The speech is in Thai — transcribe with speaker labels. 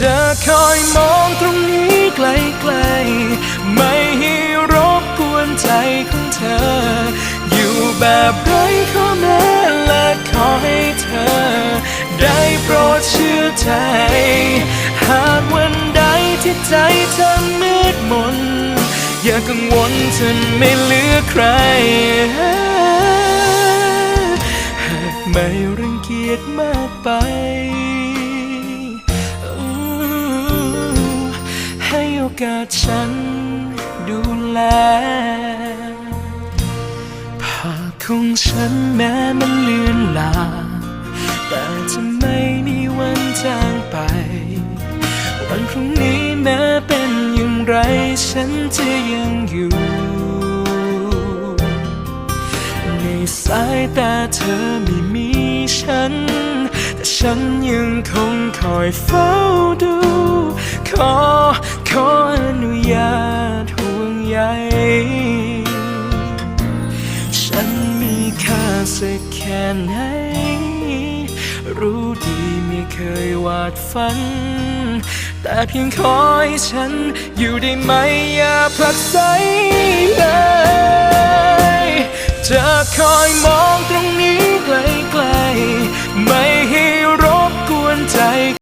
Speaker 1: จะคอยมองตรงนี้ไกลๆ ไม่ให้รบกวนใจของเธอ อยู่แบบไร้ข้อแม้และขอให้เธอ ได้โปรดเชื่อใจ หากวันใดที่ใจเธอมืดมน อย่ากังวลเธอไม่เหลือใคร หากไม่รังเกียจมากไป กาสฉันดูแล ภาพของฉันแม้มันเลือนลางแต่จะไม่มีวันจางไป วันพรุ่งนี้แม้เป็นอย่างไรฉันจะยังอยู่ ในสายตาเธอไม่มีฉัน แต่ฉันยังคงคอยเฝ้าดูขอ ญาตห่วงใยฉันมีค่าสักแค่ไหน รู้ดีไม่เคยวาดฝัน แต่เพียงขอให้ฉันอยู่ได้ไหมอย่าผลักไสเลยจะคอยมองตรง